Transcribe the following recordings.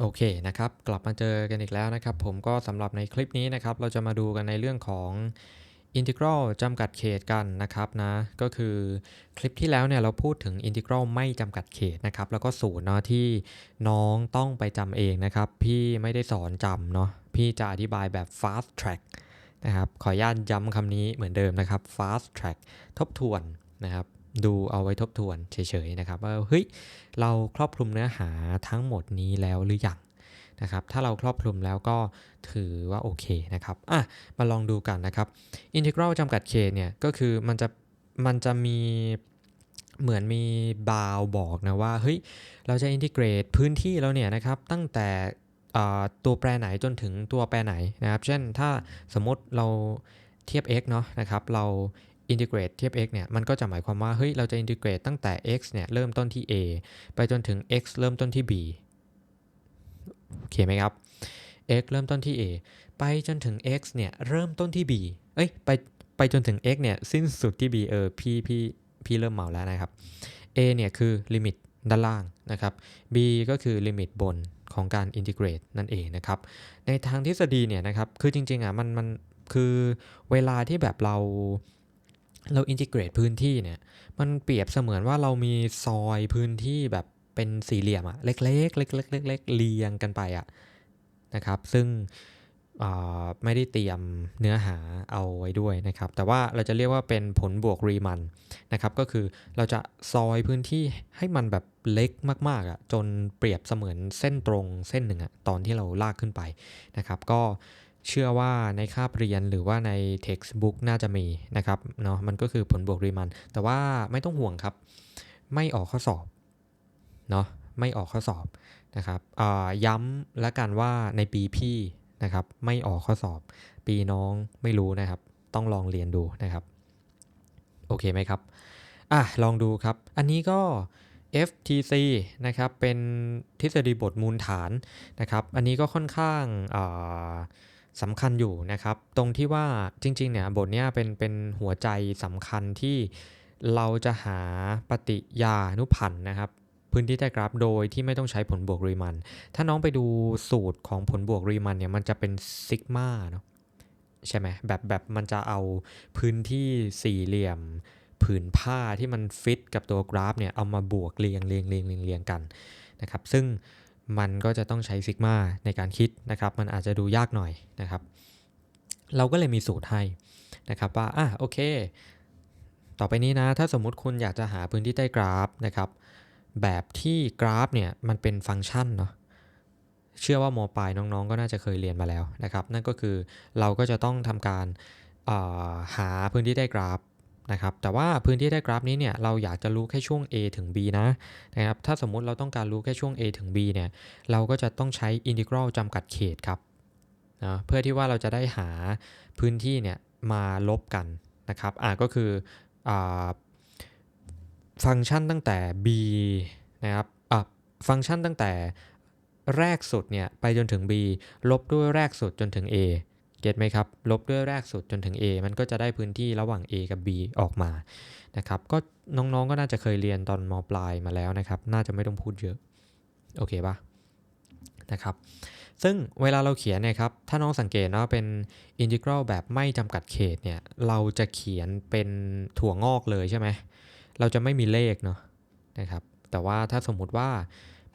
โอเคนะครับ กลับมาเจอกันอีกแล้วนะครับ ผมก็สำหรับในคลิปนี้นะครับ เราจะมาดูกันในเรื่องของ integral จำกัดเขตกันนะครับนะก็คือคลิปที่แล้วเนี่ยเราพูดถึง integral ไม่จำกัดเขตนะครับ แล้วก็สูตรเนาะที่น้องต้องไปจำเองนะครับ พี่ไม่ได้สอนจำเนาะพี่จะอธิบายแบบ fast track นะครับ ขออนุญาตย้ำคำนี้เหมือนเดิมนะครับ fast track ทบทวนนะครับ ดูเอาไว้ทบทวนเฉยๆนะครับว่าเฮ้ยเราครอบคลุมเนื้อหาทั้งหมดนี้แล้วหรือยังนะครับถ้าเราครอบคลุมแล้วก็ถือว่าโอเคนะครับอะมาลองดูกันนะครับ integral จำกัดเขตเนี่ยก็คือมันจะมันจะมีเหมือนมีบาวบอกนะว่าเฮ้ยเราจะ integrate พื้นที่เราเนี่ยนะครับตั้งแต่ตัวแปรไหนจนถึงตัวแปรไหนนะครับ เช่นถ้าสมมติเราเทียบ x เนาะนะครับ เรา อินทิเกรตเทียบ x เนี่ยมันก็จะหมายความว่าเฮ้ยเราจะอินทิเกรตตั้งแต่ x เนี่ยเริ่มต้นที่ a ไปจนถึง x เริ่มต้นที่ b โอเคไหมครับ x เริ่มต้นที่ a ไปจนถึง x เนี่ยเริ่มต้นที่ b เอ้ยไปไปจนถึง x เนี่ยสิ้นสุดที่ b เออพี่พี่พี่เริ่มเมาแล้วนะครับ a เนี่ยคือลิมิตด้านล่างนะครับ b ก็คือลิมิตบนของการอินทิเกรตนั่นเองนะครับ ในทางทฤษฎีเนี่ยนะครับ คือจริงๆอะมันมันคือเวลาที่แบบเรา เราอินทิเกรตพื้นที่เนี่ย มันเปรียบเสมือนว่าเรามีซอยพื้นที่แบบเป็นสี่เหลี่ยมอะเล็กๆเล็กๆเล็กๆเรียงกันไปอะนะครับ ซึ่งไม่ได้เตรียมเนื้อหาเอาไว้ด้วยนะครับ แต่ว่าเราจะเรียกว่าเป็นผลบวกรีมันนะครับ ก็คือเราจะซอยพื้นที่ให้มันแบบเล็กมากๆอะจนเปรียบเสมือนเส้นตรงเส้นหนึ่งอะตอนที่เราลากขึ้นไปนะครับ ก็ เชื่อว่าในคาบเรียนหรือว่าใน textbook น่าจะมีนะครับเนาะมันก็คือผลบวกรีมัน แต่ว่าไม่ต้องห่วงครับ ไม่ออกข้อสอบเนาะไม่ออกข้อสอบนะครับย้ำและกันว่าในปีพี่นะครับ ไม่ออกข้อสอบ ปีน้องไม่รู้นะครับ ต้องลองเรียนดูนะครับ โอเคไหมครับอะลองดูครับ อันนี้ก็ FTC นะครับเป็นทฤษฎีบทมูลฐานนะครับ อันนี้ก็ค่อนข้าง สำคัญอยู่นะครับ ตรงที่ว่าจริงๆเนี่ยบทนี้เป็นเป็นหัวใจสำคัญที่เราจะหาปฏิยานุพันธ์นะครับ พื้นที่ใต้กราฟโดยที่ไม่ต้องใช้ผลบวกรีมัน ถ้าน้องไปดูสูตรของผลบวกรีมันเนี่ยมันจะเป็นซิกมาเนาะใช่ไหมแบบแบบมันจะเอาพื้นที่สี่เหลี่ยม ผืนผ้าที่มันฟิตกับตัวกราฟเนี่ยเอามาบวกเรียงเรียงเรียงเรียงเรียงกันนะครับ ซึ่ง มันก็จะต้องใช้ซิกมาในการคิดนะครับ มันอาจจะดูยากหน่อยนะครับ เราก็เลยมีสูตรให้นะครับว่าอะโอเค ต่อไปนี้นะ ถ้าสมมุติคุณอยากจะหาพื้นที่ใต้กราฟนะครับ แบบที่กราฟเนี่ยมันเป็นฟังก์ชันเนาะเชื่อว่ามปลายน้องๆ ก็น่าจะเคยเรียนมาแล้วนะครับ นั่นก็คือเราก็จะต้องทำการหาพื้นที่ใต้กราฟ นะครับแต่ว่าพื้นที่ได้กราฟนี้เนี่ยเราอยากจะรู้แค่ช่วง A ถึง B นะนะครับถ้าสมมุติเราต้องการรู้แค่ช่วง A ถึง B เนี่ยเราก็จะต้องใช้อินทิกรัลจำกัดเขตครับนะเพื่อที่ว่าเราจะได้หาพื้นที่เนี่ยมาลบกันนะครับอ่าก็คืออฟังก์ชันตั้งแต่ b นะครับอะฟังก์ชันตั้งแต่แรกสุดเนี่ยไปจนถึง b ลบด้วยแรกสุดจนถึง a เก็ตไหมครับ ลบด้วยแรกสุดจนถึง A มันก็จะได้พื้นที่ระหว่าง A กับ B ออกมานะครับ ก็น้องๆก็น่าจะเคยเรียนตอนมปลายมาแล้วนะครับ น่าจะไม่ต้องพูดเยอะ โอเคปะนะครับ ซึ่งเวลาเราเขียนเนี่ยครับ ถ้าน้องสังเกตนะเป็นอินทิกรัลแบบไม่จำกัดเขตเนี่ย เราจะเขียนเป็นถั่วงอกเลยใช่ไหม เราจะไม่มีเลขเนาะนะครับ แต่ว่าถ้าสมมุติว่า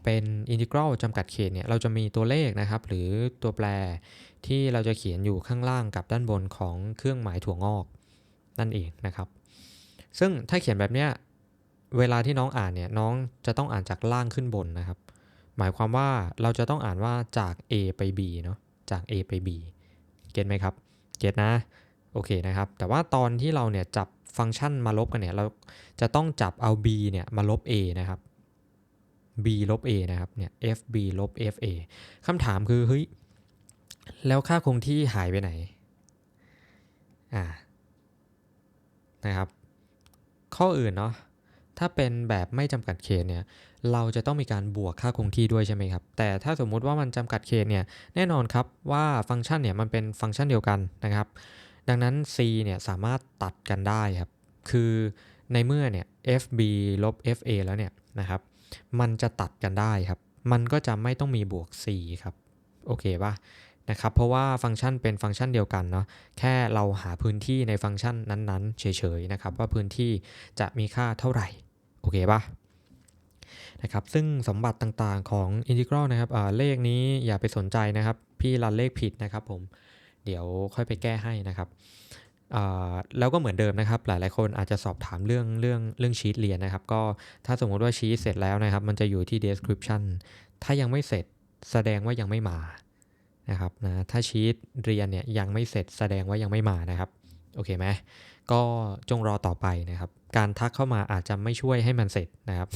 เป็นอินทิกรัลจำกัดเขตเนี่ยเราจะมีตัวเลขนะครับ หรือตัวแปรที่เราจะเขียนอยู่ข้างล่างกับด้านบนของเครื่องหมายถั่วงอกนั่นเองนะครับ ซึ่งถ้าเขียนแบบเนี้ยเวลาที่น้องอ่านเนี่ยน้องจะต้องอ่านจากล่างขึ้นบนนะครับ หมายความว่าเราจะต้องอ่านว่าจาก A ไป B เนาะจาก A ไป B เก็ตไหมครับเก็ตนะโอเคนะครับ แต่ว่าตอนที่เราเนี่ยจับฟังก์ชันมาลบกันเนี่ยเราจะต้องจับเอา b เนี่ยมาลบ a นะครับ b ลบ a นะครับเนี่ย fb ลบ fa คำถามคือเฮ้ยแล้วค่าคงที่หายไปไหนอ่านะครับ ข้ออื่นเนาะถ้าเป็นแบบไม่จำกัดเขตเนี่ยเราจะต้องมีการบวกค่าคงที่ด้วยใช่ไหมครับ แต่ถ้าสมมุติว่ามันจำกัดเขตเนี่ยแน่นอนครับว่าฟังก์ชันเนี่ยมันเป็นฟังก์ชันเดียวกันนะครับ ดังนั้น c เนี่ยสามารถตัดกันได้ครับ คือในเมื่อเนี่ย fb ลบ fa แล้วเนี่ยนะครับ มันจะตัดกันได้ครับ มันก็จะไม่ต้องมีบวก 4 ครับ โอเคปะนะครับ เพราะว่าฟังก์ชันเป็นฟังก์ชันเดียวกันเนาะ แค่เราหาพื้นที่ในฟังก์ชันนั้นๆ เฉยๆนะครับ ว่าพื้นที่จะมีค่าเท่าไหร่ โอเคปะนะครับ ซึ่งสมบัติต่างๆของอินทิกรัลนะครับเลขนี้อย่าไปสนใจนะครับ พี่รันเลขผิดนะครับผม เดี๋ยวค่อยไปแก้ให้นะครับ แล้วก็เหมือนเดิมนะครับ หลายๆ คนอาจจะสอบถามเรื่องเรื่องเรื่องชีตเรียนนะครับ ก็ถ้าสมมติว่าชีตเสร็จแล้วนะครับ มันจะอยู่ที่ description ถ้ายังไม่เสร็จแสดงว่ายังไม่มานะครับนะถ้าชีตเรียนเนี่ยยังไม่เสร็จแสดงว่ายังไม่มานะครับโอเคไหมก็จงรอต่อไปนะครับ การทักเข้ามาอาจจะไม่ช่วยให้มันเสร็จนะครับ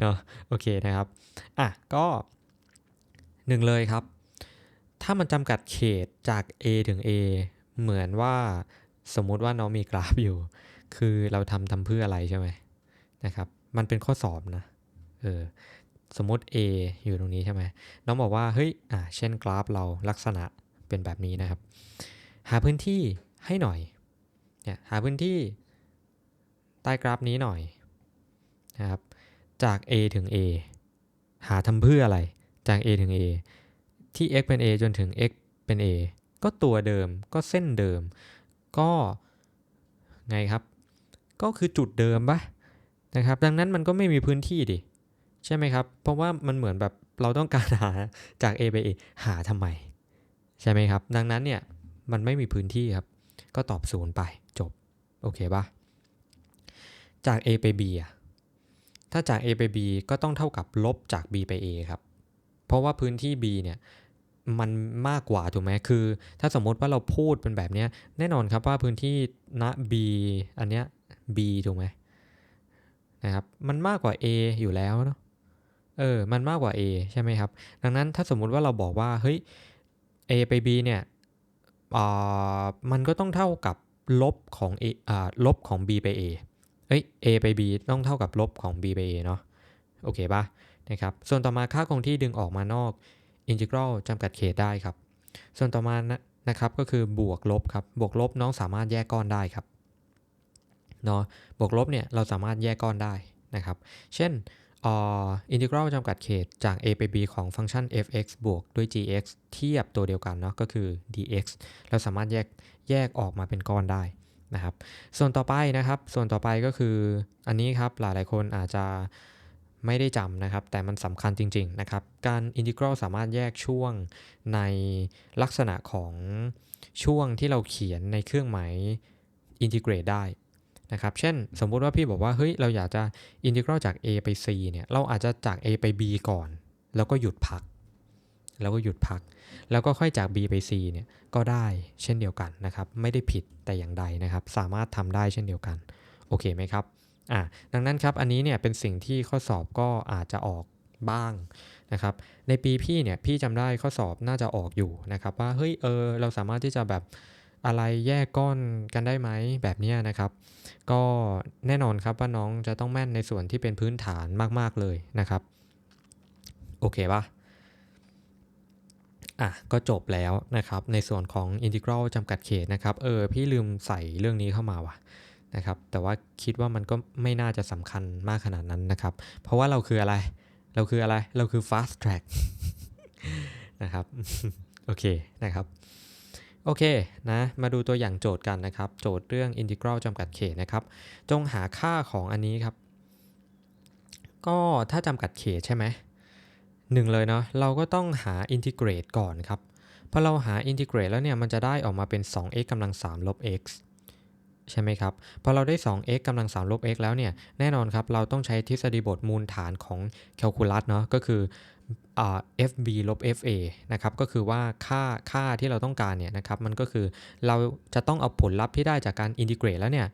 เนาะโอเคนะครับอะก็หนึ่งเลยครับ ถ้ามันจำกัดเขตจาก A ถึง A เหมือนว่าสมมุติว่าน้องมีกราฟอยู่ คือเราทำทำเพื่ออะไรใช่ไหมนะครับ มันเป็นข้อสอบนะ เออ สมมติ A อยู่ตรงนี้ใช่ไหมน้องบอกว่า เฮ้ย อ่า เช่นกราฟเราลักษณะเป็นแบบนี้นะครับ หาพื้นที่ให้หน่อย เนี่ย หาพื้นที่ใต้กราฟนี้หน่อยนะครับ จาก A ถึง A หาทำเพื่ออะไร จาก A ถึง A ที่ x เป็น A จนถึง x เป็น A ก็ตัวเดิมก็เส้นเดิม ก็ไงครับ ก็คือจุดเดิมปะนะครับ ดังนั้นมันก็ไม่มีพื้นที่ดิ ใช่ไหมครับ เพราะว่ามันเหมือนแบบเราต้องการหาจาก A ไป A หาทำไม ใช่ไหมครับ ดังนั้นเนี่ยมันไม่มีพื้นที่ครับ ก็ตอบศูนย์ไปจบ โอเคปะจาก A ไป B อะถ้าจาก A ไป B ก็ต้องเท่ากับลบจาก B ไป A ครับ เพราะว่าพื้นที่ B เนี่ย มันมากกว่าถูกไหมคือ ถ้าสมมติว่าเราพูดเป็นแบบนี้แน่นอนครับว่าพื้นที่ณ B อันเนี้ย B ถูกไหมนะครับมันมากกว่า A อยู่แล้วเนาะเออมันมากกว่า A ใช่ไหมครับ ดังนั้นถ้าสมมุติว่าเราบอกว่าเฮ้ย A ไป B เนี่ยอ่ามันก็ต้องเท่ากับลบของ A อ่าลบของ B ไป A เอ้ย A ไป B ต้องเท่ากับลบของ B ไป A เนาะโอเคป่ะนะครับส่วนต่อมาค่าคงที่ดึงออกมานอก อินทิกรัลจำกัดเขตได้ครับ ส่วนต่อมานะนะครับก็คือบวกลบครับ บวกลบน้องสามารถแยกก้อนได้ครับเนาะบวกลบเนี่ยเราสามารถแยกก้อนได้นะครับ เช่นอินทิกรัลจำกัดเขตจาก a ไป b ของฟังก์ชัน f(x) บวกด้วย g(x) เทียบตัวเดียวกันเนาะก็คือ dx เราสามารถแยกแยกออกมาเป็นก้อนได้นะครับ ส่วนต่อไปนะครับ ส่วนต่อไปก็คืออันนี้ครับหลายๆคนอาจจะ ไม่ได้จำนะครับ แต่มันสำคัญจริง ๆ นะครับ การอินทิกรัลสามารถแยกช่วงในลักษณะของช่วงที่เราเขียนในเครื่องหมายอินทิเกรตได้นะครับ เช่น สมมุติว่าพี่บอกว่า เฮ้ย เราอยากจะอินทิกรัลจาก a ไป c เนี่ย เราอาจจะจาก a ไป b ก่อน แล้วก็หยุดพัก แล้วก็หยุดพัก แล้วก็ค่อยจาก b ไป c เนี่ย ก็ได้เช่นเดียวกันนะครับ ไม่ได้ผิดแต่อย่างใดนะครับ สามารถทำได้เช่นเดียวกัน โอเคไหมครับ อะดังนั้นครับอันนี้เนี่ยเป็นสิ่งที่ข้อสอบก็อาจจะออกบ้างนะครับในปีพี่เนี่ยพี่จำได้ข้อสอบน่าจะออกอยู่นะครับว่าเฮ้ยเออเราสามารถที่จะแบบอะไรแยกก้อนกันได้ไหมแบบนี้นะครับ ก็แน่นอนครับว่าน้องจะต้องแม่นในส่วนที่เป็นพื้นฐานมากๆเลยนะครับ โอเคปะอะก็จบแล้วนะครับในส่วนของอินทิกรัลจำกัดเขตนะครับเออพี่ลืมใส่เรื่องนี้เข้ามาว่ะ นะครับ แต่ว่าคิดว่ามันก็ไม่น่าจะสำคัญมากขนาดนั้นนะครับ เพราะว่าเราคืออะไร เราคืออะไร เราคือ fast track นะครับ โอเคนะครับ โอเคนะ มาดูตัวอย่างโจทย์กันนะครับ โจทย์เรื่อง integral จำกัดเขตนะครับ จงหาค่าของอันนี้ครับ ก็ถ้าจำกัดเขตใช่ไหมหนึ่งเลยเนาะ เราก็ต้องหา integrate ก่อนครับพอเราหา integrate แล้วเนี่ย มันจะได้ออกมาเป็น 2x กำลัง3ลบ x ใช่ไหมครับ พอเราได้ 2x กำลัง3ลบ x แล้วเนี่ย แน่นอนครับ เราต้องใช้ทฤษฎีบทมูลฐานของแคลคูลัสเนาะ ก็คือ fb ลบ fa นะครับ ก็คือว่าค่าค่าที่เราต้องการเนี่ยนะครับ มันก็คือเราจะต้องเอาผลลัพธ์ที่ได้จากการอินทิเกรตแล้วเนี่ย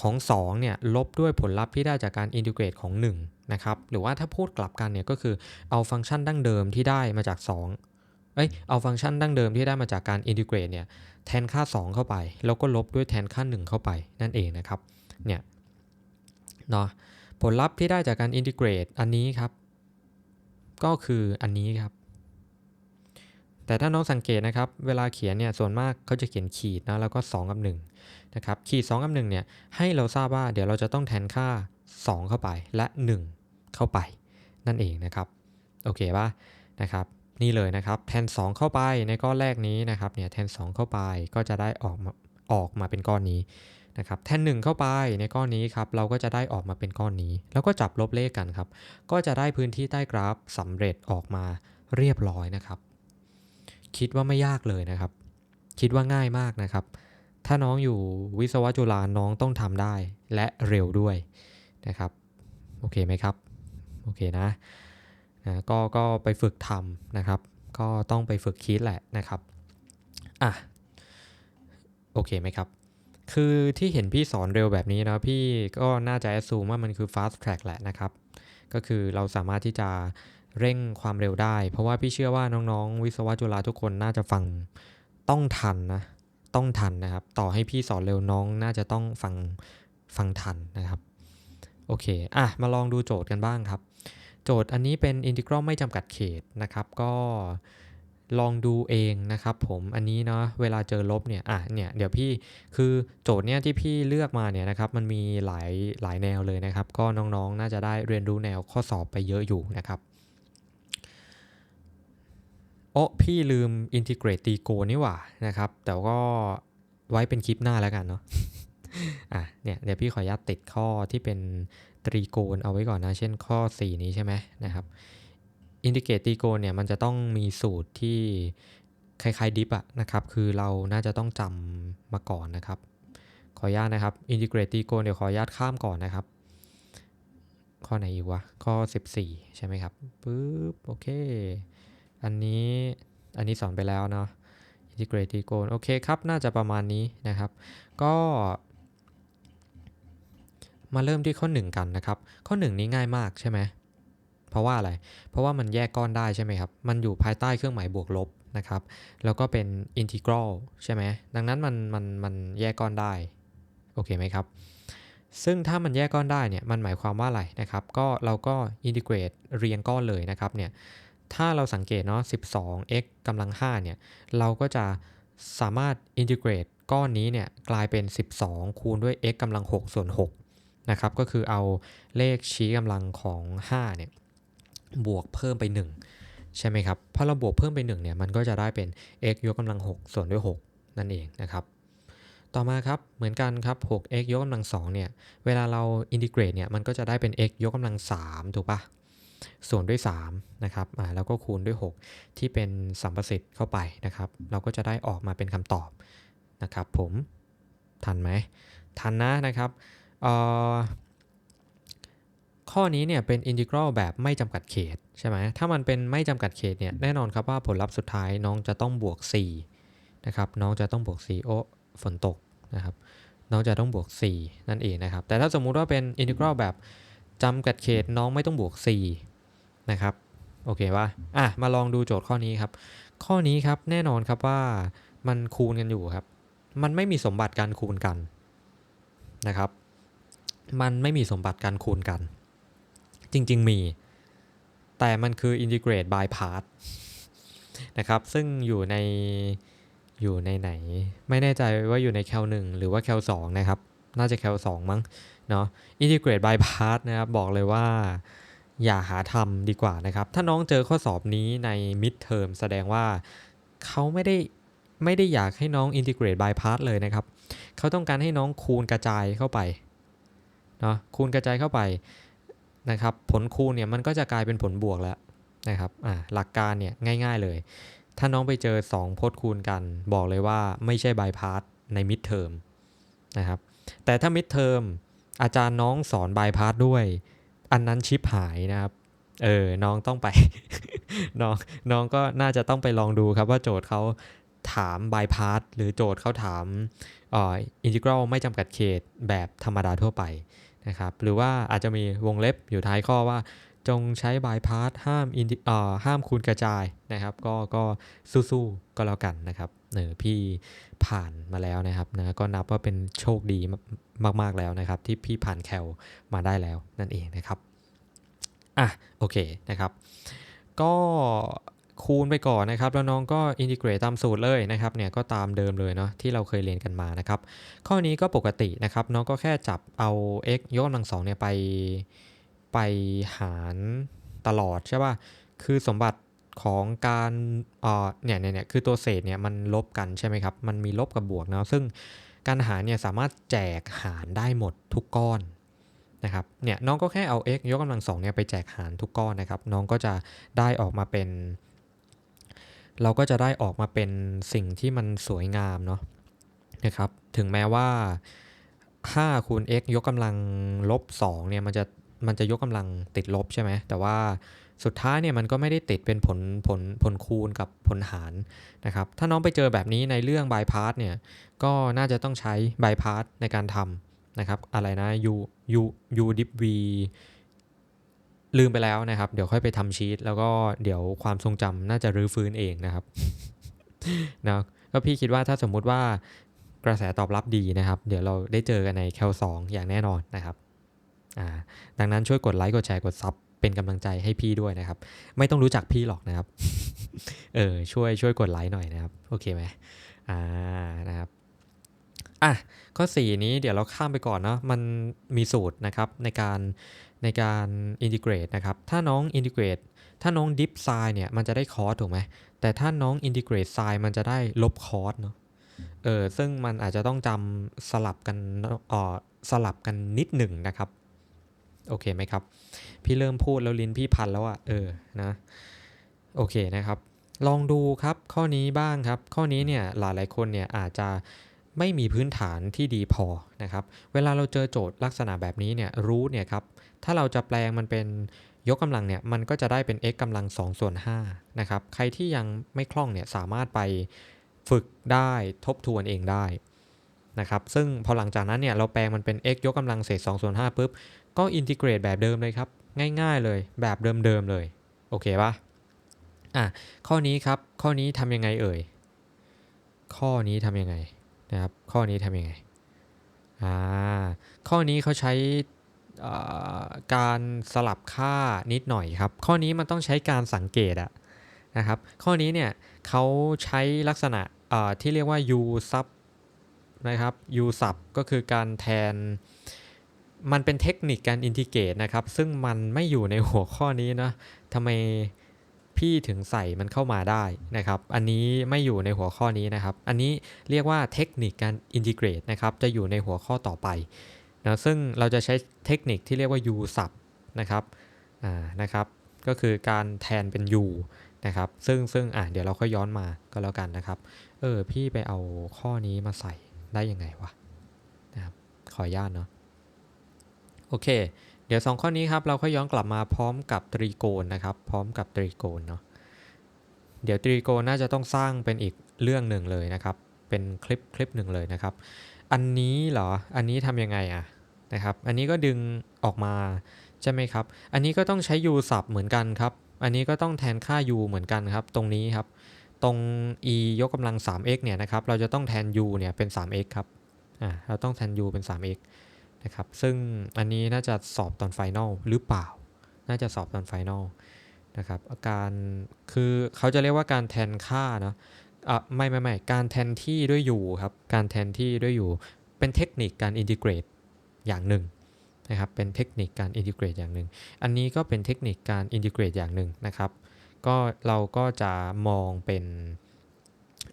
ของ2เนี่ยลบด้วยผลลัพธ์ที่ได้จากการอินทิเกรตของ1นะครับ หรือว่าถ้าพูดกลับกันเนี่ยก็คือเอาฟังก์ชันดั้งเดิมที่ได้มาจาก 2 เอ้ยเอาฟังก์ชันดั้งเดิมที่ได้มาจากการอินทิเกรตเนี่ยแทนค่า 2 เข้าไป แล้วก็ลบด้วยแทนค่า 1 เข้าไปนั่นเองนะครับเนี่ยเนาะผลลัพธ์ที่ได้จากการอินทิเกรตอันนี้ครับ ก็คืออันนี้ครับ แต่ถ้าน้องสังเกตนะครับ เวลาเขียนเนี่ยส่วนมากเขาจะเขียนขีดนะแล้วก็ 2 กับ1นะครับขีด 2 กับ1เนี่ยให้เราทราบว่าเดี๋ยวเราจะต้องแทนค่า 2 เข้าไปและ 1 เข้าไปนั่นเองนะครับ โอเคป่ะนะครับ นี่เลยนะครับแทน 2 เข้าไปในก้อนแรกนี้นะครับเนี่ยแทน 2 เข้าไปก็จะได้ออกมาออกมาเป็นก้อนนี้นะครับแทน1เข้าไปในก้อนนี้ครับเราก็จะได้ออกมาเป็นก้อนนี้ แล้วก็จับลบเลขกันครับ ก็จะได้พื้นที่ใต้กราฟสำเร็จออกมาเรียบร้อยนะครับ คิดว่าไม่ยากเลยนะครับ คิดว่าง่ายมากนะครับ ถ้าน้องอยู่วิศวะจุฬาน้องต้องทำได้และเร็วด้วยนะครับ โอเคไหมครับ โอเคนะ นะก็ก็ไปฝึกทำนะครับ ก็ต้องไปฝึกคิดแหละนะครับอะโอเคไหมครับ คือที่เห็นพี่สอนเร็วแบบนี้นะพี่ก็น่าจะ assume ว่ามันคือ fast track แหละนะครับ ก็คือเราสามารถที่จะเร่งความเร็วได้ เพราะว่าพี่เชื่อว่าน้องๆ วิศวะจุฬาทุกคนน่าจะฟังต้องทันนะ ต้องทันนะครับ ต่อให้พี่สอนเร็วน้องน่าจะต้องฟังฟังทันนะครับ โอเค อะ มาลองดูโจทย์กันบ้างครับ โจทย์อันนี้เป็นอินทิกรัลไม่จำกัดเขตนะครับ ก็ลองดูเองนะครับผมอันนี้เนาะเวลาเจอลบเนี่ยอะเนี่ยเดี๋ยวพี่คือโจทย์เนี่ยที่พี่เลือกมาเนี่ยนะครับมันมีหลายหลายแนวเลยนะครับ ก็น้องๆ น่าจะได้เรียนรู้แนวข้อสอบไปเยอะอยู่นะครับโอ้พี่ลืมอินทิเกรตตีโกนี่หว่านะครับ แต่ก็ไว้เป็นคลิปหน้าแล้วกันเนาะอะเนี่ยเดี๋ยวพี่ขออนุญาตติดข้อที่เป็น ตรีโกณเอาไว้ก่อนนะ เช่นข้อ 4 นี้ใช่ไหมนะครับอินทิเกรตตรีโกณเนี่ยมันจะต้องมีสูตรที่คล้ายๆดิฟอะนะครับ คือเราน่าจะต้องจำมาก่อนนะครับ ขออนุญาตนะครับอินทิเกรตตรีโกณเดี๋ยวขออนุญาตข้ามก่อนนะครับ ข้อไหนอีกวะ ข้อ 14 ใช่ไหมครับปึ๊บโอเค อันนี้อันนี้สอนไปแล้วเนาะอินทิเกรตตรีโกณโอเคครับ น่าจะประมาณนี้นะครับ ก็ มาเริ่มที่ข้อ 1 กันนะครับ ข้อ 1 นี้ง่ายมากใช่ไหมเพราะว่าอะไร เพราะว่ามันแยกก้อนได้ใช่ไหมครับ มันอยู่ภายใต้เครื่องหมายบวกลบนะครับ แล้วก็เป็นอินทิกรัลใช่ไหมดังนั้นมันมันมันแยกก้อนได้ โอเคไหมครับ ซึ่งถ้ามันแยกก้อนได้เนี่ยมันหมายความว่าอะไรนะครับ ก็เราก็อินทิเกรตเรียงก้อนเลยนะครับเนี่ยถ้าเราสังเกตเนาะ 12x กำลัง 5 เนี่ย เราก็จะสามารถอินทิเกรตก้อนนี้เนี่ย กลายเป็น 12 คูณด้วย x กำลัง 6 ส่วน 6 นะครับ ก็คือเอาเลขชี้กำลังของ5เนี่ยบวกเพิ่มไป 1 ใช่ไหมครับพอเราบวกเพิ่มไป1เนี่ยมันก็จะได้เป็น x ยกกำลัง 6 ส่วนด้วย 6 นั่นเองนะครับต่อมาครับ เหมือนกันครับ 6x ยกกำลัง2เนี่ย เวลาเราอินทิเกรตเนี่ย มันก็จะได้เป็น x ยกกำลัง 3 ถูกปะส่วนด้วย 3 นะครับ อ่า แล้วก็คูณด้วย 6 ที่เป็นสัมประสิทธิ์เข้าไปนะครับ เราก็จะได้ออกมาเป็นคำตอบนะครับผม ทันไหม ทันนะนะครับ ข้อนี้เนี่ยเป็นอินทิกรัลแบบไม่จำกัดเขตใช่ไหมถ้ามันเป็นไม่จำกัดเขตเนี่ยแน่นอนครับว่าผลลัพธ์สุดท้ายน้องจะต้องบวก 4 นะครับ น้องจะต้องบวก 4 โอ้ฝนตกนะครับน้องจะต้องบวก 4 นั่นเองนะครับ แต่ถ้าสมมุติว่าเป็นอินทิกรัลแบบจำกัดเขตน้องไม่ต้องบวก 4 นะครับโอเคป่ะอะมาลองดูโจทย์ข้อนี้ครับ ข้อนี้ครับแน่นอนครับว่ามันคูณกันอยู่ครับ มันไม่มีสมบัติการคูณกันนะครับ มันไม่มีสมบัติการคูณกัน จริง ๆ มี แต่มันคือ integrate by part นะครับ ซึ่งอยู่ในอยู่ในไหน ไม่แน่ใจว่าอยู่ในแคล1หรือว่าแคล2นะครับ น่าจะแคล2มั้งเนาะ integrate by part นะครับ บอกเลยว่าอย่าหาทำดีกว่านะครับ ถ้าน้องเจอข้อสอบนี้ใน mid term แสดงว่าเขาไม่ได้ไม่ได้อยากให้น้อง integrate by part เลยนะครับ เขาต้องการให้น้องคูณกระจายเข้าไป เนาะคูณกระจายเข้าไปนะครับผลคูณเนี่ยมันก็จะกลายเป็นผลบวกแล้วนะครับอ่าหลักการเนี่ยง่าย ๆเลย ถ้าน้องไปเจอ 2พจน์คูณกัน บอกเลยว่าไม่ใช่ by part ใน mid term นะครับแต่ถ้า mid term อาจารย์น้องสอน by part ด้วย อันนั้นชิปหายนะครับเออน้องต้องไป น้องน้องก็น่าจะต้องไปลองดูครับว่าโจทย์เขาถาม by part หรือโจทย์เขาถามอ่อ integral ไม่จำกัดเขตแบบธรรมดาทั่วไป นะครับหรือว่าอาจจะมีวงเล็บอยู่ท้ายข้อว่า จงใช้ by part ห้ามอินเอ่อห้ามคูณกระจายนะครับก็ก็สู้ๆก็แล้วกันนะครับเออพี่ผ่านมาแล้วนะครับนะก็นับว่าเป็นโชคดีมากๆแล้วนะครับ ที่พี่ผ่านแคลมาได้แล้วนั่นเองนะครับอะโอเคนะครับ ก็ คูณไปก่อนนะครับ แล้วน้องก็อินทิเกรตตามสูตรเลยนะครับเนี่ยก็ตามเดิมเลยเนาะที่เราเคยเรียนกันมานะครับ ข้อนี้ก็ปกตินะครับ น้องก็แค่จับเอา x ยกกำลังสองเนี่ยไปไปหารตลอดใช่ป่ะคือสมบัติของการเอ่อเนี่ยเนี่ยเนี่ยคือตัวเศษเนี่ยมันลบกันใช่ไหมครับ มันมีลบกับบวกเนาะซึ่งการหารเนี่ยสามารถแจกหารได้หมดทุกก้อนนะครับเนี่ยน้องก็แค่เอา x ยกกำลังสองเนี่ยไปแจกหารทุกก้อนนะครับ น้องก็จะได้ออกมาเป็น เราก็จะได้ออกมาเป็นสิ่งที่มันสวยงามเนาะนะครับ ถึงแม้ว่า5คูณ x ยกกำลังลบ2เนี่ยมันจะมันจะยกกำลังติดลบใช่ไหม แต่ว่าสุดท้ายเนี่ยมันก็ไม่ได้ติดเป็นผลผลผลคูณกับผลหารนะครับ ถ้าน้องไปเจอแบบนี้ในเรื่องบายพาสเนี่ยก็น่าจะต้องใช้บายพาสในการทำนะครับ อะไรนะ u u u dip v ลืมไปแล้วนะครับ เดี๋ยวค่อยไปทำชีตแล้วก็เดี๋ยวความทรงจำน่าจะรื้อฟื้นเองนะครับนะก็พี่คิดว่าถ้าสมมุติว่ากระแสตอบรับดีนะครับ เดี๋ยวเราได้เจอกันในแคลสอย่างแน่นอนนะครับอ่าดังนั้นช่วยกดไลค์กดแชร์กดซับเป็นกำลังใจให้พี่ด้วยนะครับ ไม่ต้องรู้จักพี่หรอกนะครับ เออช่วยช่วยกดไลค์หน่อยนะครับ โอเคไหมอ่านะครับอะข้อ 4 นี้เดี๋ยวเราข้ามไปก่อนเนาะมันมีสูตรนะครับในการ ในการอินทิเกรตนะครับถ้าน้องอินทิเกรตถ้าน้องดิฟไซน์เนี่ยมันจะได้คอร์สถูกไหมแต่ถ้าน้องอินทิเกรตไซน์มันจะได้ลบคอร์สเนาะเออซึ่งมันอาจจะต้องจำสลับกันอ่อสลับกันนิดหนึ่งนะครับ โอเคไหมครับ พี่เริ่มพูดแล้วลิ้นพี่พันแล้วอะ่ะเออนะโอเคนะครับ ลองดูครับข้อนี้บ้างครับ ข้อนี้เนี่ยหลายหลายคนเนี่ยอาจจะไม่มีพื้นฐานที่ดีพอนะครับ เวลาเราเจอโจทย์ลักษณะแบบนี้เนี่ยรู้เนี่ยครับ ถ้าเราจะแปลงมันเป็นยกกำลังเนี่ยมันก็จะได้เป็น x กำลัง2ส่วน5นะครับ ใครที่ยังไม่คล่องเนี่ยสามารถไปฝึกได้ทบทวนเองได้นะครับ ซึ่งพอหลังจากนั้นเนี่ยเราแปลงมันเป็น x ยกกำลังเศษ2ส่วน5ปุ๊บ ก็อินทิเกรตแบบเดิมเลยครับ ง่ายๆเลยแบบเดิมๆเลย โอเคปะอะข้อนี้ครับ ข้อนี้ทำยังไงเอ่ย ข้อนี้ทำยังไงนะครับ ข้อนี้ทำยังไงอ่าข้อนี้เขาใช้ การสลับค่านิดหน่อยครับ ข้อนี้มันต้องใช้การสังเกตอะนะครับ ข้อนี้เนี่ยเขาใช้ลักษณะที่เรียกว่า u sub นะครับ u sub ก็คือการแทน มันเป็นเทคนิคการอินทิเกรตนะครับ ซึ่งมันไม่อยู่ในหัวข้อนี้นะทำไมพี่ถึงใส่มันเข้ามาได้นะครับ อันนี้ไม่อยู่ในหัวข้อนี้นะครับ อันนี้เรียกว่าเทคนิคการอินทิเกรตนะครับ จะอยู่ในหัวข้อต่อไป นะซึ่งเราจะใช้เทคนิคที่เรียกว่า u sub นะครับอ่านะครับก็คือการแทนเป็น u นะครับซึ่งซึ่งอ่าเดี๋ยวเราค่อยย้อนมาก็แล้วกันนะครับเออพี่ไปเอาข้อนี้มาใส่ได้ยังไงวะนะครับขออนุญาตเนาะโอเค เดี๋ยว 2 ข้อนี้ครับเราก็ย้อนกลับมาพร้อมกับตรีโกณนะครับพร้อมกับตรีโกณเนาะเดี๋ยวตรีโกณน่าจะต้องสร้างเป็นอีกเรื่องหนึ่งเลยนะครับเป็นคลิปคลิปหนึ่งเลยนะครับ อันนี้เหรออันนี้ทำยังไงอะ นะครับ อันนี้ก็ดึงออกมาใช่ไหมครับ อันนี้ก็ต้องใช้ u สับเหมือนกันครับ อันนี้ก็ต้องแทนค่า u เหมือนกันครับ ตรงนี้ครับ ตรง e ยกกำลัง 3x เนี่ยนะครับ เราจะต้องแทน u เนี่ยเป็น 3x ครับ อ่า เราต้องแทน u เป็น 3x นะครับ ซึ่งอันนี้น่าจะสอบตอนไฟนอลหรือเปล่า น่าจะสอบตอนไฟนอลนะครับอาการ คือเขาจะเรียกว่าการแทนค่าเนาะอะไม่ไม่ไม่การแทนที่ด้วยอยู่ครับ การแทนที่ด้วยอยู่เป็นเทคนิคการอินทิเกรต อย่างหนึ่งนะครับ เป็นเทคนิคการอินทิเกรตอย่างหนึ่ง อันนี้ก็เป็นเทคนิคการอินทิเกรตอย่างหนึ่งนะครับ ก็เราก็จะมองเป็น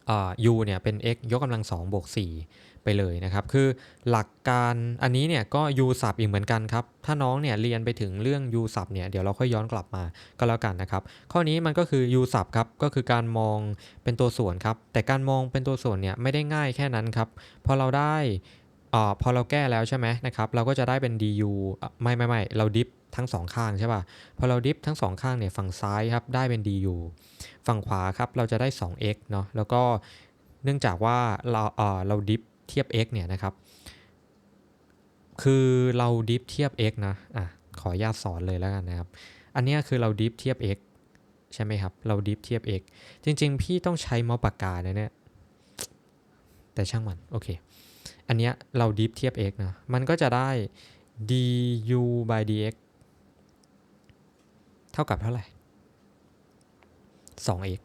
อ่า u เนี่ยเป็น x ยกกำลัง2บวก4ไปเลยนะครับ คือหลักการอันนี้เนี่ยก็ u สับอีกเหมือนกันครับ ถ้าน้องเนี่ยเรียนไปถึงเรื่อง u สับเนี่ยเดี๋ยวเราค่อยย้อนกลับมาก็แล้วกันนะครับ ข้อนี้มันก็คือ u สับครับ ก็คือการมองเป็นตัวส่วนครับ แต่การมองเป็นตัวส่วนเนี่ยไม่ได้ง่ายแค่นั้นครับ พอเราได้ อพอเราแก้แล้วใช่ไหมนะครับ เราก็จะได้เป็น du ไม่ไม่ไม่เราดิฟทั้งสองข้างใช่ป่ะ พอเราดิฟทั้งสองข้างเนี่ยฝั่งซ้ายครับได้เป็น du ฝั่งขวาครับเราจะได้ 2x เนาะ แล้วก็เนื่องจากว่าเราเออเราดิฟเทียบ x เนี่ยนะครับ คือเราดิฟเทียบ x นะ อะ ขออนุญาตสอนเลยแล้วกันนะครับ อันนี้คือเราดิฟเทียบ x ใช่ไหมครับ เราดิฟเทียบ x จริง ๆ พี่ต้องใช้มอปากกาเนี่ย แต่ช่างมัน โอเค อันนี้เราดิฟเทียบ x นะ มันก็จะได้ du by dx เท่ากับเท่าไหร่ 2x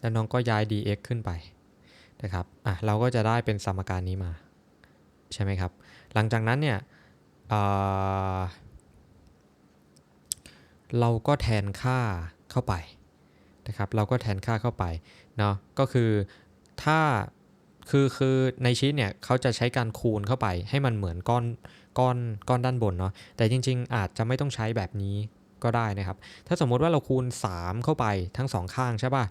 แล้วน้องก็ย้าย dx ขึ้นไปนะครับ อะ เราก็จะได้เป็นสมการนี้มา ใช่ไหมครับ หลังจากนั้นเนี่ยเราก็แทนค่าเข้าไปนะครับ เราก็แทนค่าเข้าไปเนาะ ก็คือถ้า คือคือในชีตเนี่ยเขาจะใช้การคูณเข้าไป ให้มันเหมือนก้อนก้อนก้อนด้านบนเนาะแต่จริง ๆ อาจจะไม่ต้องใช้แบบนี้ก็ได้นะครับ ถ้าสมมุติว่าเราคูณ 3 เข้าไปทั้งสองข้างใช่ป่ะ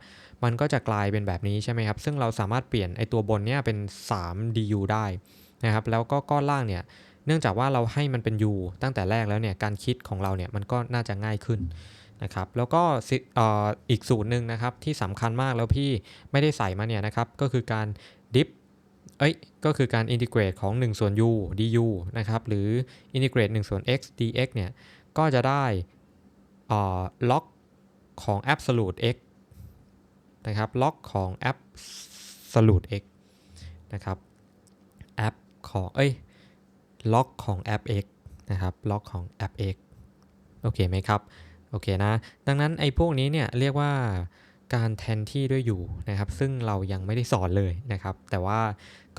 มันก็จะกลายเป็นแบบนี้ใช่ไหมครับ ซึ่งเราสามารถเปลี่ยนไอตัวบนเนี่ยเป็น 3 du ได้นะครับ แล้วก็ก้อนล่างเนี่ย เนื่องจากว่าเราให้มันเป็น u ตั้งแต่แรกแล้วเนี่ย การคิดของเราเนี่ยมันก็น่าจะง่ายขึ้นนะครับ แล้วก็อ่ออีกสูตรหนึ่งนะครับที่สำคัญมากแล้วพี่ไม่ได้ใส่มาเนี่ยนะครับ ก็คือการ dip เอ้ยก็คือการ integrate ของ1ส่วน u du นะครับหรือ integrate 1ส่วน x dx เนี่ยก็จะได้เอ่อ log ของ absolute x นะครับ log ของ absolute x นะครับ app ของเอ้ย log ของ app x นะครับ log ของ app x โอเคไหมครับ โอเคนะ ดังนั้นไอ้พวกนี้เนี่ยเรียกว่า การแทนที่ด้วยอยู่นะครับ ซึ่งเรายังไม่ได้สอนเลยนะครับ แต่ว่า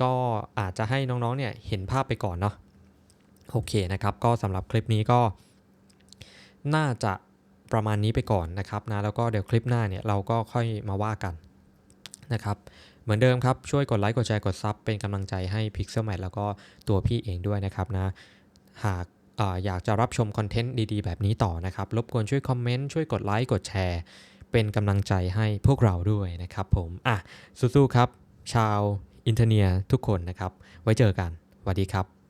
ก็อาจจะให้น้องๆเนี่ยเห็นภาพไปก่อนเนาะโอเคนะครับ ก็สำหรับคลิปนี้ก็ น่าจะประมาณนี้ไปก่อนนะครับนะแล้วก็เดี๋ยวคลิปหน้าเนี่ยเราก็ค่อยมาว่ากันนะครับ เหมือนเดิมครับ ช่วยกดไลค์กดแชร์กดซับเป็นกำลังใจให้ Pixel Mat แล้วก็ตัวพี่เองด้วยนะครับนะหากออยากจะรับชมคอนเทนต์ดีๆ แบบนี้ต่อนะครับรบกวนช่วยคอมเมนต์ช่วยกดไลค์กดแชร์ เป็นกำลังใจให้พวกเราด้วยนะครับผม อะสู้ๆครับ ชาวอินเทอร์เนียทุกคนนะครับ ไว้เจอกันสวัสดีครับ